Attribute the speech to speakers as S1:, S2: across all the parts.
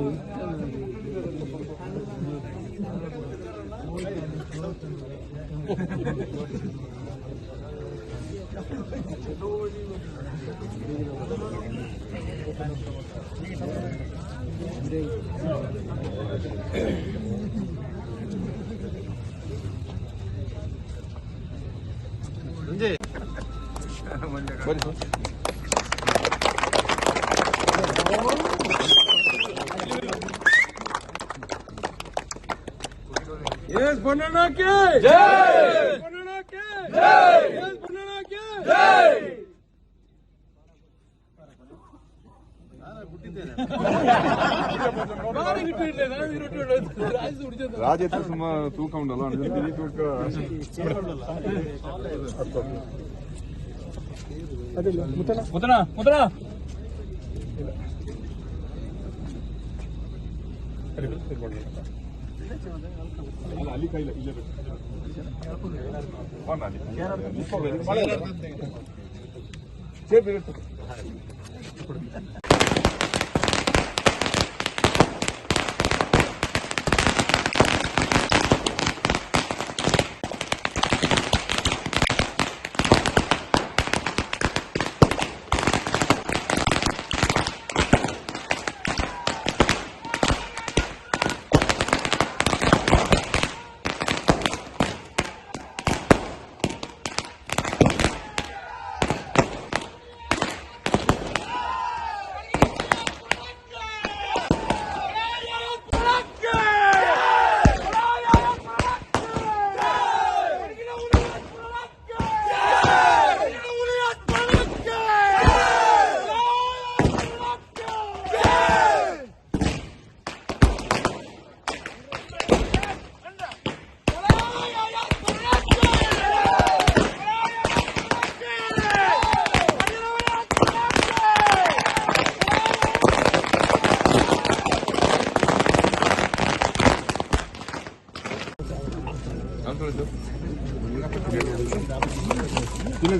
S1: すごい。ಎಸ್ ಬಣ್ಣಕ್ಕೆ ಜೈ ಬಣ್ಣಕ್ಕೆ ಜೈ ಎಸ್ ಬಣ್ಣಕ್ಕೆ ಜೈ
S2: ರಾಜೇತ್ರ ಸುಮಾರು ತೂಕ ಉಂಟಲ್ಲ ಈ ತೂಕ
S1: ಮುತನ ಮುತನ
S2: ಅಲ್ಲಿ ಕೈಲ ಬಣ್ಣ ಅಲ್ಲಿ.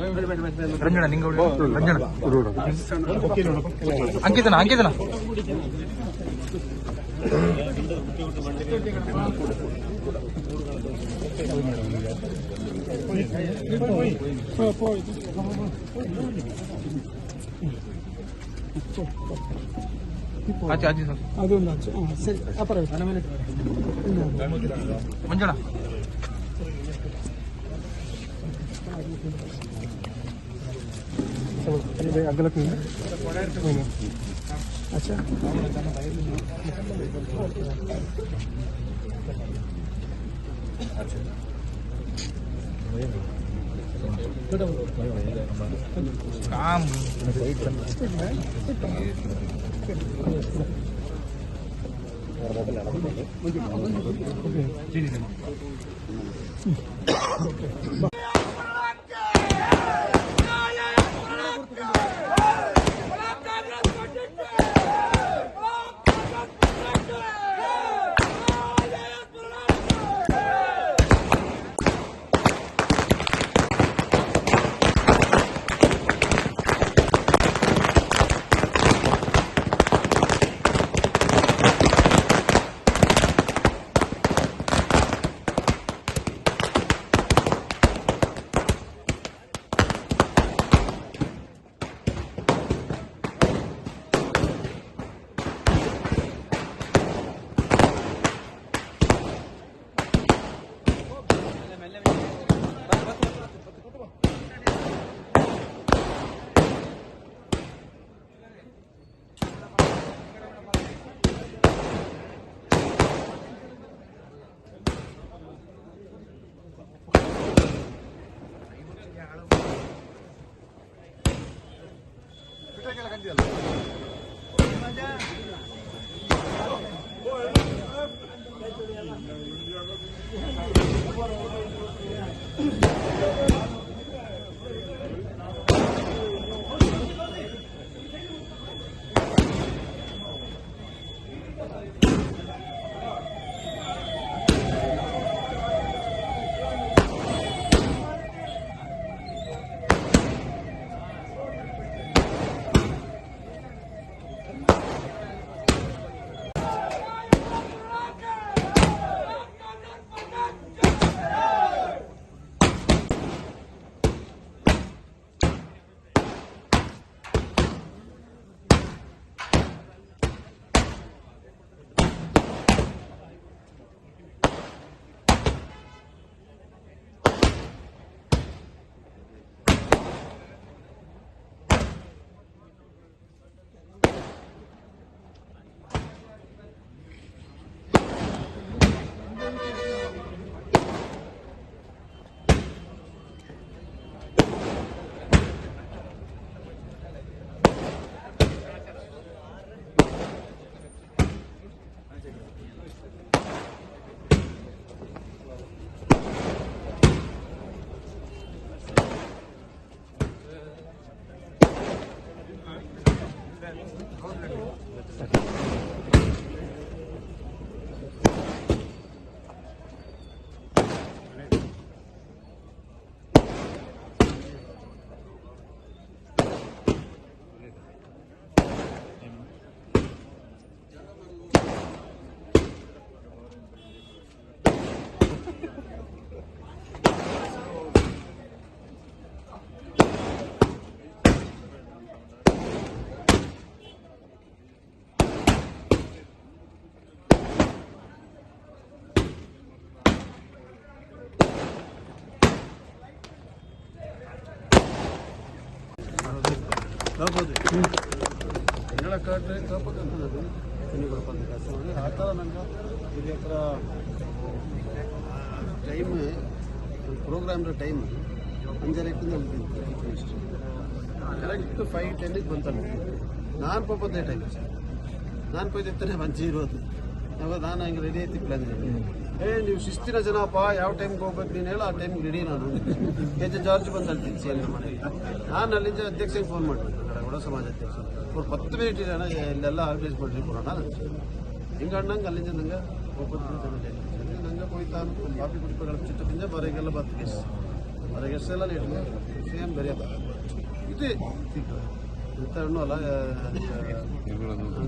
S2: ಇರ್ತದೆ.
S1: ನೈರುಣ್ಯ ನೈರುಣ್ಯ ಬರೀ ಪುರ ಇಲ್ಲಿ ಇಲ್ಲಿ ಬೆಂಬರಿ ಬೆಂಬರಿ ರಂಜನ ನಿಂಗ ರಂಜನ ಅಂಕಿತನ ಅಂಕಿತನ ಆಚೆ ಆಚೆ ಸರ್
S3: ಅದೊಂದು चलो चलो भाई अगला
S1: कोई
S3: नहीं अच्छा
S1: काम ठीक है
S4: ಕಾಪೋದು ಹೇಳಕ್ಕಾಗ್ರೆ ಕಾಪಕ್ಕಂತದ್ದು ತಿನ್ನಿಗಳು ಬಂದ ಕೆಲಸ ಮಾಡಿ ಆ ಥರ ನಂಗೆ ಇದು ಹತ್ರ ಟೈಮ್ ಪ್ರೋಗ್ರಾಮ್ ಟೈಮ್ ಅಂಜರಕ್ಕೆ ನಮ್ಗೆ ಕರೆಕ್ಟ್ ಫೈವ್ ಟೆನ್ನಿಗೆ ಬಂತಾನೆ ನಾನು ಪಾಪದೇ ಟೈಮ್ ನಾನು ಕೊಯ್ದಿರ್ತಾನೆ ಮಂಚಿ ಇರೋದು ಅವಾಗ ನಾನು ಹಂಗೆ ರೆಡಿ ಐತಿ ಪ್ಲಾನ್ ಏ ನೀವು ಶಿಸ್ತಿನ ಜನಪ್ಪ ಯಾವ ಟೈಮ್ಗೆ ಹೋಗ್ಬೇಕು ನೀನು ಹೇಳು ಆ ಟೈಮ್ಗೆ ರೆಡಿ ನಾನು ಕೆ ಜಾರ್ಜ್ ಬಂದು ಅಂತೀನಿ ಸಿ ನಾನು ಅಲ್ಲಿಂದ ಅಧ್ಯಕ್ಷಗೆ ಫೋನ್ ಮಾಡಿದೆ ಒಡ ಸಮಾಜ ಅಧ್ಯಕ್ಷ ಅವ್ರು. ಹತ್ತು ಮಿನಿಟ್ ಇರೋಣ ಇಲ್ಲೆಲ್ಲ ಆರ್ಗನೈಸ್ ಮಾಡಿ ಕೊಡೋಣ ಹಿಂಗೆ ಅಣ್ಣಂಗೆ ಅಲ್ಲಿಂದ ನಂಗೆ ಒಬ್ಬರು ನಂಗೆ ಹೋಯ್ತಾನು ಕಾಫಿ ಕುಡಿಪಗಳು ಚಿತ್ರದಿಂದ ಬರೆಗೆಲ್ಲ ಬತ್ತು ಗೆಸ್ ಬರ ಗೆಸ್ ಎಲ್ಲ ಲೇಟ್ ಸೇಮ್ ಬೇರೆ ಇದು ಇಂಥ ಹಣ್ಣು ಅಲ್ಲ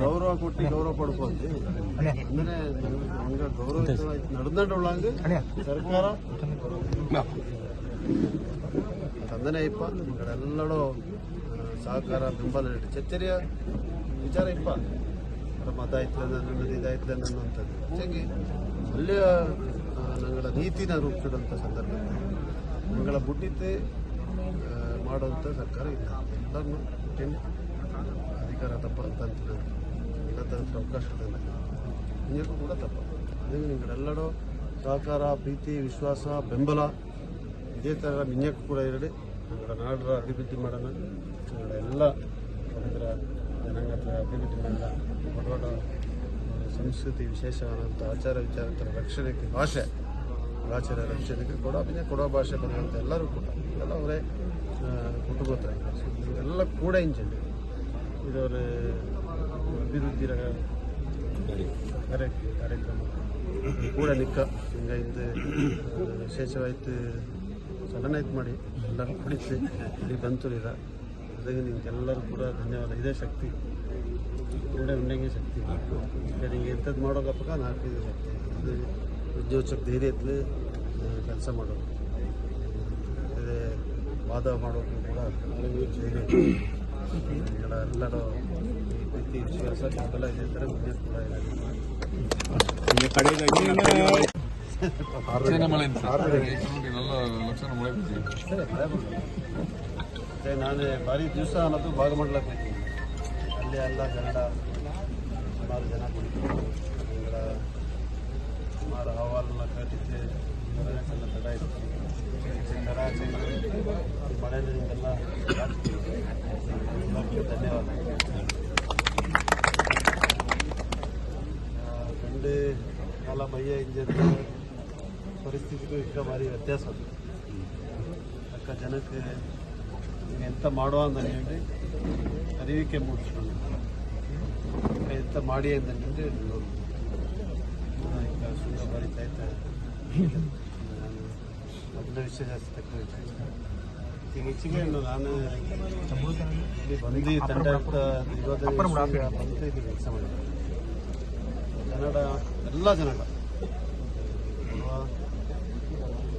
S4: ಗೌರವ ಕೊಟ್ಟು ಗೌರವ ಪಡ್ಕೊಂಡು ಅಂದ್ರೆ ನಮ್ಗೆ ಗೌರವ ನಡೆದಂಡೊಳಂಗ ಸರ್ಕಾರ ತಂದನೆ ಇಪ್ಪ ಎಲ್ಲರೂ ಸಹಕಾರ ಬೆಂಬಲ ನೀಡಿ. ಚಚ್ಚರಿಯ ವಿಚಾರ ಇಪ್ಪ. ಮತ ಐತ್ಲ ನನ್ನದು ಇದಾಯ್ತಲ ಅನ್ನುವಂಥದ್ದು ಹೆಚ್ಚಾಗಿ ಅಲ್ಲಿಯ ನಂಗಳ ನೀತಿನ ರೂಪಿಸಿದಂಥ ಸಂದರ್ಭದಲ್ಲಿ ನಂಗಳ ಬುಡ್ಡಿತೆ ಮಾಡುವಂಥ ಸರ್ಕಾರ ಇಲ್ಲ. ಎಲ್ಲರನ್ನು ಅಧಿಕಾರ ತಪ್ಪ ಅಂತ ಅಂತೀನಿ ಎಲ್ಲ ಥರದ ಅವಕಾಶ ನಿಜಕ್ಕೂ ಕೂಡ ತಪ್ಪ. ಅದಕ್ಕೆ ನಿಮ್ಗಳೆಲ್ಲರೂ ಸಹಕಾರ, ಪ್ರೀತಿ, ವಿಶ್ವಾಸ, ಬೆಂಬಲ, ಇದೇ ಥರ ನಿನ್ಯಕ್ಕೂ ಕೂಡ ಇರಲಿ. ನಮ್ಮ ನಾಡರ ಅಭಿವೃದ್ಧಿ ಮಾಡೋಣ. ನಮ್ಮಗಳ ಎಲ್ಲ ಪವಿತ್ರ ಜನಾಂಗದ ಅಭಿವೃದ್ಧಿ ಮಾಡೋಣ ದೊಡ್ಡ ದೊಡ್ಡ ಸಂಸ್ಕೃತಿ ವಿಶೇಷವಾದಂಥ ಆಚಾರ ವಿಚಾರ ರಕ್ಷಣೆಗೆ ಭಾಷೆ ಆಚಾರ ರಕ್ಷಣೆಗೆ ಕೊಡೋ ಅಭಿನಯ, ಕೊಡೋ ಭಾಷೆ ಬರುವಂಥ ಎಲ್ಲರೂ ಕೂಡ. ಎಲ್ಲ ಅವರೇ ಕುಟುಂಬತ್ರ ಎಲ್ಲ ಕೂಡ ಇಂಜಿನಿಯರ್ ಇದರ ಅಭಿವೃದ್ಧಿ ಕಾರ್ಯ ಕಾರ್ಯಕ್ರಮ. ಕೂಡ ನಿಕ್ಕ ಹಿಂಗ ಇದು ವಿಶೇಷವಾಯ್ತು ಸಡನ್ ಆಯ್ತು ಮಾಡಿ. ಎಲ್ಲರೂ ಕುಡಿಸಿ ಇಲ್ಲಿ ಬಂತು ಇರ ಅದಕ್ಕೆ ನಿಮ್ಗೆಲ್ಲರೂ ಕೂಡ ಧನ್ಯವಾದ. ಇದೇ ಶಕ್ತಿ. ಕೂಡ ಉಂಡಂಗೆ ಶಕ್ತಿ. ನಿಮಗೆ ಎಂಥದ್ದು ಮಾಡೋಕಪ್ಪ ನಾಲ್ಕು ಶಕ್ತಿ. ಉದ್ಯೋಗ ಧೈರ್ಯ ಎತ್ತಲಿ ಕೆಲಸ ಮಾಡೋದು. ಅದೇ ವಾದ ಮಾಡೋದು ಕೂಡ ಧೈರ್ಯ ಎಲ್ಲರೂ
S1: ರೀತಿ ಮಳೆ ಬಿದ್ದಿದೆ
S4: ಮತ್ತೆ ನಾನೇ ಭಾರಿ ದಿವಸ ಅನ್ನೋದು ಭಾಗಮಂಡಲಕ್ಕೆ ಹೋಗ್ತೀನಿ ಅಲ್ಲಿ ಎಲ್ಲ ಕನ್ನಡ ಸುಮಾರು ಜನ ಕುಡಿತಾರೆ ಕನ್ನಡ ಸುಮಾರು ಅಹವಾಲನ್ನ ಕಟ್ಟಿದ್ದೆ ಎಲ್ಲ ತಡ ಇತ್ತು. ತಡ ನಿಮಗೆಲ್ಲ ಧನ್ಯವಾದ. ಆ, ಕಾಲ ಮೈಯ ಇಂಜನ್ ಪರಿಸ್ಥಿತಿಗೂ ಈಗ ಭಾರಿ ವ್ಯತ್ಯಾಸ ಅಕ್ಕ ಜನಕ್ಕೆ ಎಂತ ಮಾಡುವ ಅಂತ ಹೇಳಿ ಅರಿವಿಕೆ ಮೂಡಿಸ್ಕೊಂಡು ಎಂತ ಮಾಡಿ ಅಂತ ಹೇಳಿ ಸುಂದರ ಬರೀತಾ ಇದ್ದಾರೆ ಈಗ ಹೆಚ್ಚಿಗೆ ನಾನು ಬಂದು ತಂಡ ಬಂದು ಇಲ್ಲಿ ಕೆಲಸ ಮಾಡಿದೆ. ಕನ್ನಡ ಎಲ್ಲ ಜನಡ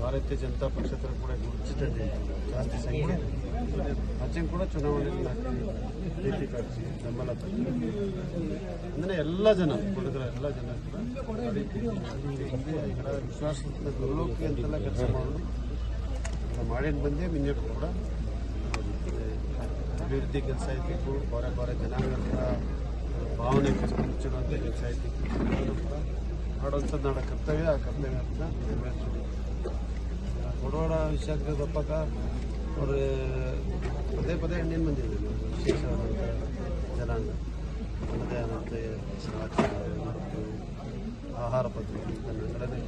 S4: ಭಾರತೀಯ ಜನತಾ ಪಕ್ಷದ ಕೂಡ ಗುರುತಿಸಿದೆ ಜಾಸ್ತಿ ಸಂಖ್ಯೆ ಆಚೆ ಕೂಡ ಕಾಣಿಸಿ ಬೆಂಬಲ ಅಂದರೆ ಎಲ್ಲ ಜನ ಹುಡುಗರ, ಎಲ್ಲ ಜನ ಕೂಡ ವಿಶ್ವಾಸ ಗೆಲ್ಲೋಕೆ ಅಂತೆಲ್ಲ ಕೆಲಸ ಮಾಡೋದು ಮಾಡಿನ ಬಂದೆ ಮಿನ್ನಟ್ಟು ಕೂಡ ಅಭಿವೃದ್ಧಿ ಕೆಲಸ ಇದ್ದಿತ್ತು ಬೇರೆ ಬೇರೆ ಜನಾಂಗದ ಭಾವನೆ ಮುಚ್ಚಿರುವಂಥ ಕೆಲಸ ಐತಿ. ಕೂಡ ನಾಡ ಕರ್ತವ್ಯ, ಆ ಕರ್ತವ್ಯ ಅಂತ ಕೊಡವಾಡ ವಿಷಯ ದಪ್ಪಕ ಅವರು ಪದೇ ಪದೇ ಹೆಣ್ಣಿನ ಬಂದಿದ್ದರು ವಿಶೇಷವಾದಂಥ ಜನಾಂಗ. ಅಲ್ಲದೆ ಮತ್ತು ಮತ್ತು ಆಹಾರ ಪದ್ಧತಿ ಕನ್ನಡನೇ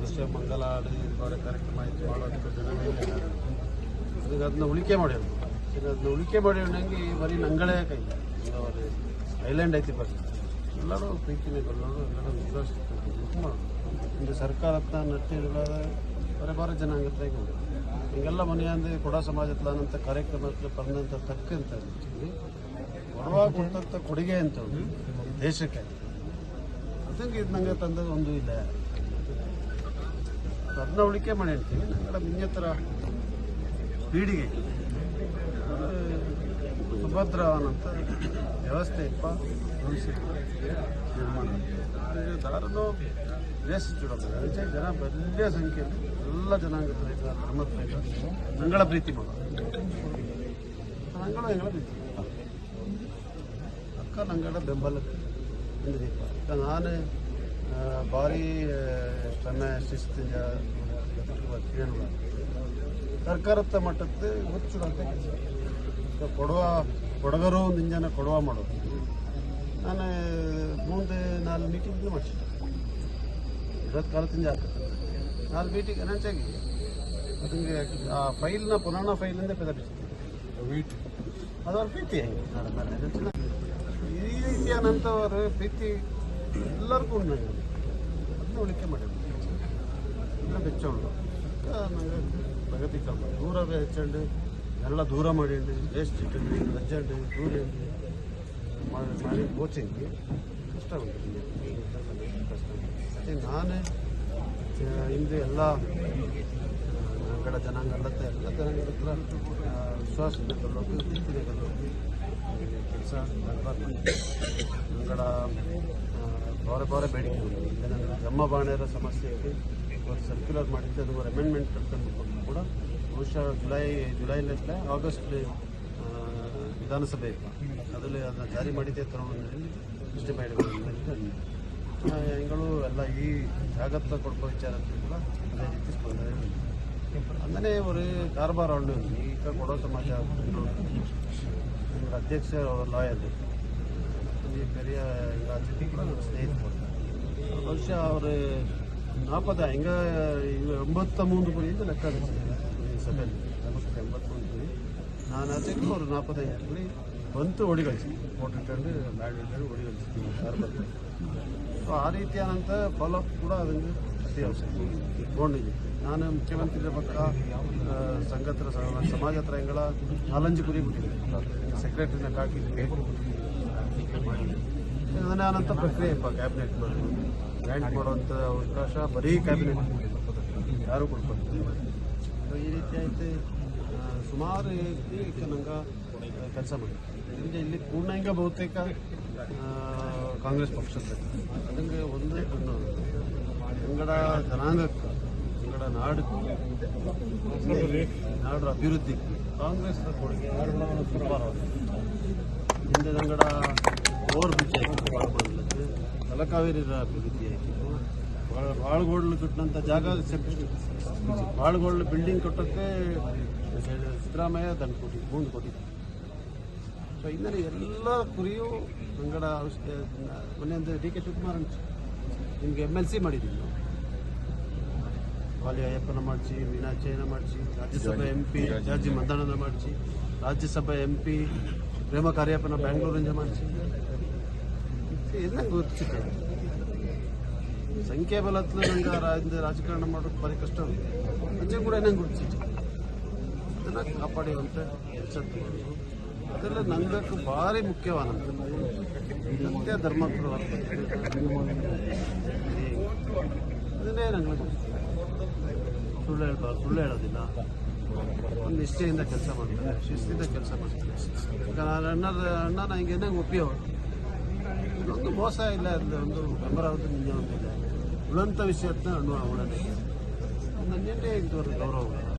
S4: ವಿಶ್ವ ಮಂಗಲ ಆಡಿ ಕಾರ್ಯಕ್ರಮ ಆಯಿತು ಮಾಡೋದಕ್ಕೆ ಜನ ಅದಕ್ಕೆ ಅದನ್ನ ಉಳಿಕೆ ಮಾಡ್ಯಾರ ಅದನ್ನ ಉಳಿಕೆ ಮಾಡಿ ನಂಗೆ ಬರೀ ನಂಗಳೇ ಕೈ. ಅವರು ಐಲ್ಯಾಂಡ್ ಐತಿ ಪರಿಸ್ಥಿತಿ ಎಲ್ಲರೂ ಪ್ರೀತಿನೇ ಬರೋದು ಎಲ್ಲರೂ ವಿಶ್ವಾಸ ಇಂದು ಸರ್ಕಾರತ್ತ ನಟ್ಟಿಗಳ ಬೇರೆ ಬೇರೆ ಜನಾಂಗತ್ತಾಗಿ ಉಂಟು. ಹಿಂಗೆಲ್ಲ ಮನೆಯಂದ್ರೆ ಕೊಡ ಸಮಾಜ ಅಂತ ಕಾರ್ಯಕ್ರಮಕ್ಕೆ ಬಂದಂಥ ತಕ್ಕ ಅಂತ ಹೇಳ್ತೀವಿ. ಕೊಡುವಾಗ ಕೊಟ್ಟಂಥ ಕೊಡುಗೆ ಅಂತ ದೇಶಕ್ಕೆ. ಅದಂಗೆ ಇದು ನನಗೆ ತಂದ ಒಂದು ಇಲ್ಲ. ಅದನ್ನ ಉಳಿಕೆ ಮಾಡಿ ಹೇಳ್ತೀವಿ ನಂಗಡ ಇನ್ನಿತರ ಸುಭದ್ರ ಸುಭದ್ರವನಂತ ವ್ಯವಸ್ಥೆ ಇಪ್ಪ ನಿರ್ಮಾಣ. ದಾರನೂ ಬೇಸಿಟ್ಟಿಡೋದು ಜನ ಬಲ್ಯ ಸಂಖ್ಯೆಯಲ್ಲಿ ಎಲ್ಲ ಜನಾಂಗದ ರೈತರ ಧರ್ಮದ ರೈತ ನಂಗಳ ಪ್ರೀತಿ ಮಾಡ ನಂಗಳ ಪ್ರೀತಿ. ಅಕ್ಕ ನಂಗಳ ಬೆಂಬಲ. ಬಂದಿದ್ದೀಪ ಈಗ ನಾನು ಭಾರಿ ಸಮಯ ಶಿಸ್ತಿನ ಸರ್ಕಾರದ ಮಟ್ಟದ ಹುಚ್ಚು ಕೊಡುವ, ಕೊಡಗರು ನಿಂಜನ ಕೊಡುವ ಮಾಡೋದು. ನಾನು ಮುಂದೆ ನಾಲ್ಕು ಮೀಟಿಂಗ್ ಮಾಡಿಸಿದ್ದೆ. ಇವತ್ತು ಕಾಲದಿಂದ ಆಗ್ತದೆ ನಾಲ್ಕು ಮೀಟಿಂಗ್ ನೆಂಚಾಗಿ ಅದಕ್ಕೆ ಆ ಫೈಲ್ನ ಪುರಾಣ ಫೈಲಿಂದ ಬೆದರಿಸಿದ್ದೆ ಅದವ್ರ ಪ್ರೀತಿ ಹೆಂಗೆ? ಈ ರೀತಿಯ ನಂತವರು ಪ್ರೀತಿ ಎಲ್ಲರಿಗೂ ಉಂಟು ಅದನ್ನ ಉಳಿಕೆ ಮಾಡಿದ್ರು. ಎಲ್ಲ ಉಂಟು ನಂಗೆ ಪ್ರಗತಿ ಕಮ್ಮ ದೂರವೇ ಹೆಚ್ಚಂಡು ಎಲ್ಲ ದೂರ ಮಾಡಿಂಡು ವೇಸ್ಟ್ ಇಟ್ಟಂಡು ರಜ್ಜಂಡು ದೂರ ಮಾಡಿ ಮಾಡಿ ಕೋಚಿಂಗ್ ಕಷ್ಟ ಉಂಟು ಕಷ್ಟ ಅದೇ ನಾನೇ ಇಂದು ಎಲ್ಲ ಕಡೆ ಜನಾಂಗ ಅಲ್ಲತ್ತೆ ಎಲ್ಲ ಜನಾಂಗದ ಹತ್ರ ವಿಶ್ವಾಸ ವಿಶ್ವಾಸದಿಂದ ಕಲ್ಲೋಗಿ ಕೆಲಸ ಕೆಲಸ ನಂಗಡ ಬಾರೆ ಬೇಡಿಕೆ ಏನಂದರೆ ಜಮ್ಮ ಬಾಣೆಯರ ಸಮಸ್ಯೆ ಇದೆ ಒಂದು ಸರ್ಕ್ಯುಲರ್ ಮಾಡಿದ್ದೆ, ಅದು ಅಮೆಂಡ್ಮೆಂಟ್ ತಂದು ಕೂಡ. ಬಹುಶಃ ಜುಲೈ ಜುಲೈಲೇ ಆಗಸ್ಟ್ ವಿಧಾನಸಭೆ ಅದರಲ್ಲಿ ಅದನ್ನು ಜಾರಿ ಮಾಡಿದ್ದೆ ತರುಣದಲ್ಲಿ ದೃಷ್ಟಿ ನ್ಯಾಯಗಳು ಎಲ್ಲ ಈ ಜಾಗತ್ತ ಕೊಡ್ಕೋ ವಿಚಾರ ಕೂಡ ಅದೇ ರೀತಿ ಸ್ಪಂದನೆ ಅಂದನೇ ಅವರು ಕಾರ್ಬಾರ್ ಅವಳು ಈಗ ಕೊಡೋ ಸಮಾಜ ಇವರ ಅಧ್ಯಕ್ಷ ಅವರ ಲಾಯರ್ ಈ ಪೆರಿಯ ಈಗ ಅತಿಥಿ ಕೂಡ ನಮ್ಮ ಸ್ನೇಹಿತರು. ಬಹುಶಃ ಅವರು ನಾಪದ ಹಿಂಗ ಎಂಬತ್ತ ಮೂರು ಗುರಿ ಅಂತ ಲೆಕ್ಕ ಈ ಸಭೆಯಲ್ಲಿ. ಎಂಬತ್ತ ಮೂರು ಗುರಿ ನಾನು ಅದಕ್ಕೂ ಅವರು ನಾಪದ ಕುರಿ ಬಂತು ಒಡಿ ಕಳಿಸಿ ಫೋಟೋ ಇಟ್ಕೊಂಡು ಲ್ಯಾಂಡ್ ಇಟ್ಕೊಂಡು ಒಡಿ ಕಳಿಸ್ತೀವಿ ಕಾರ್ಬಾರ್ ಸೊ ಆ ರೀತಿಯಾದಂಥ ಫಾಲೋಅಪ್ ಕೂಡ ಅದನ್ನು ಅತಿ ಅವಶ್ಯಕ ಗೊಂಡಿದೆ ನಾನು ಮುಖ್ಯಮಂತ್ರಿ ಪಕ್ಕ ಸಂಘತ್ರ ಸಮಾಜ ಹತ್ರ ಹೆಂಗಳ ನಾಲಂಜು ಕುರಿ ಬಿಟ್ಟಿದ್ದೆ. ಸೆಕ್ರೆಟರಿನ ಅದನ್ನೇ ಆದಂಥ ಪ್ರಕ್ರಿಯೆ ಇಪ್ಪ ಕ್ಯಾಬಿನೆಟ್ ಮಾಡಿ ಗ್ರ್ಯಾಂಟ್ ಮಾಡುವಂಥ ಅವಕಾಶ ಬರೀ ಕ್ಯಾಬಿನೆಟ್ ಯಾರು ಕೊಡ್ಬೋದು ಸೊ ಈ ರೀತಿ ಆಯ್ತು. ಆ, ಸುಮಾರು ಇದಕ್ಕೆ ನಂಗೆ ಕೆಲಸ ಮಾಡಿ. ಇಲ್ಲಿ ಇಲ್ಲಿ ಪೂರ್ಣಾಂಗ ಬಹುತೇಕ ಕಾಂಗ್ರೆಸ್ ಪಕ್ಷದ ಅದಂಗೆ ಒಂದೇ ಕಣ್ಣು. ಕನ್ನಡ ಜನಾಂಗಕ್ಕೆ ಕನ್ನಡ ನಾಡು ನಾಡು ಅಭಿವೃದ್ಧಿ. ಕಾಂಗ್ರೆಸ್ ಕೊಡುಗೆ ಹಿಂದೆ ನಂಗಡ ಓವರ್ ಬ್ರಿಡ್ಜ್ ಭಾಳ ಬಾಳ್ಗೊಡ್ಲಕ್ಕೆ. ತಲಕಾವೇರಿ ಅಭಿವೃದ್ಧಿ ಆಯಿತು ಬಾಳ್ಗೋಡ್ಲು ಕಟ್ಟಿನಂಥ ಜಾಗ ಬಾಳ್ಗೋಡ್ಲು ಬಿಲ್ಡಿಂಗ್ ಕಟ್ಟೋಕ್ಕೆ ಸಿದ್ದರಾಮಯ್ಯ ದಂಡ ಕೊಟ್ಟಿದ್ದು ಮುಂದೆ ಕೊಟ್ಟಿದ್ದು ಸೊ ಇನ್ನೇ ಎಲ್ಲ ಕುರಿಯು ನಂಗಡ ಔಷಧ ಮೊನ್ನೆ ಡಿ ಕೆ ಶಿವಕುಮಾರ್ ನಿಮ್ಗೆ ಎಂ ಎಲ್ ಸಿ ಮಾಡಿದ್ದೀವಿ ನಾವು. ವಾಲಿ ಅಯ್ಯಪ್ಪನ ಮಾಡಿಸಿ ಮೀನಾಕ್ಷಿಯನ್ನ ಮಾಡಿಸಿ ರಾಜ್ಯಸಭಾ ಎಂ ಪಿ ಜಾರ್ಜಿ ಮಂದಣ್ಣನ ಮಾಡಿಸಿ ರಾಜ್ಯಸಭಾ ಎಂ ಪಿ ಪ್ರೇಮ ಕಾರ್ಯಪ್ಪನ ಬ್ಯಾಂಗ್ಳೂರಿಂದ ಮಾಡಿಸಿ. ಇದು ನಂಗೆ ಗೊತ್ತಿದೆ ಸಂಖ್ಯೆ ಬಲತ್ಲು ನಂಗೆ ರಾಜಕಾರಣ ಮಾಡೋದು ಭಾರಿ ಕಷ್ಟ ಅಂಚೆ ಕೂಡ ನಂಗೆ ಗುರುತಿಸಿದೆ ಅದನ್ನು ಕಾಪಾಡುವಂಥ ಮಾಡೋದು ಅದೆಲ್ಲ ನಂಗಕ್ಕೆ ಭಾರಿ ಮುಖ್ಯವಾದಂಥದ್ದು ನಿತ್ಯ ಧರ್ಮತ್ರ ಅದನ್ನೇ ನಂಗೆ ಸುಳ್ಳು ಹೇಳ್ಬಾರ್ದು ಸುಳ್ಳು ಹೇಳೋದಿಲ್ಲ. ಒಂದು ನಿಷ್ಠೆಯಿಂದ ಕೆಲಸ ಮಾಡ್ತಾರೆ, ಶಿಸ್ತಿಂದ ಕೆಲಸ ಮಾಡ್ತಾರೆ. ಈಗ ನಾನು ಅಣ್ಣದ ಅಣ್ಣ ನನಗೆ ನಂಗೆ ಒಪ್ಪಿಯೋ ಒಂದು ಮೋಸ ಇಲ್ಲ ಅಂದರೆ ಒಂದು ಅಮರಾವತಿ ನಿಜ ಒಂದಿದೆ ಉಳಂತ ವಿಷಯತ್ನ ಅಣ್ಣು ನನ್ನ ನನ್ನೇನೆ ಇದು ಗೌರವ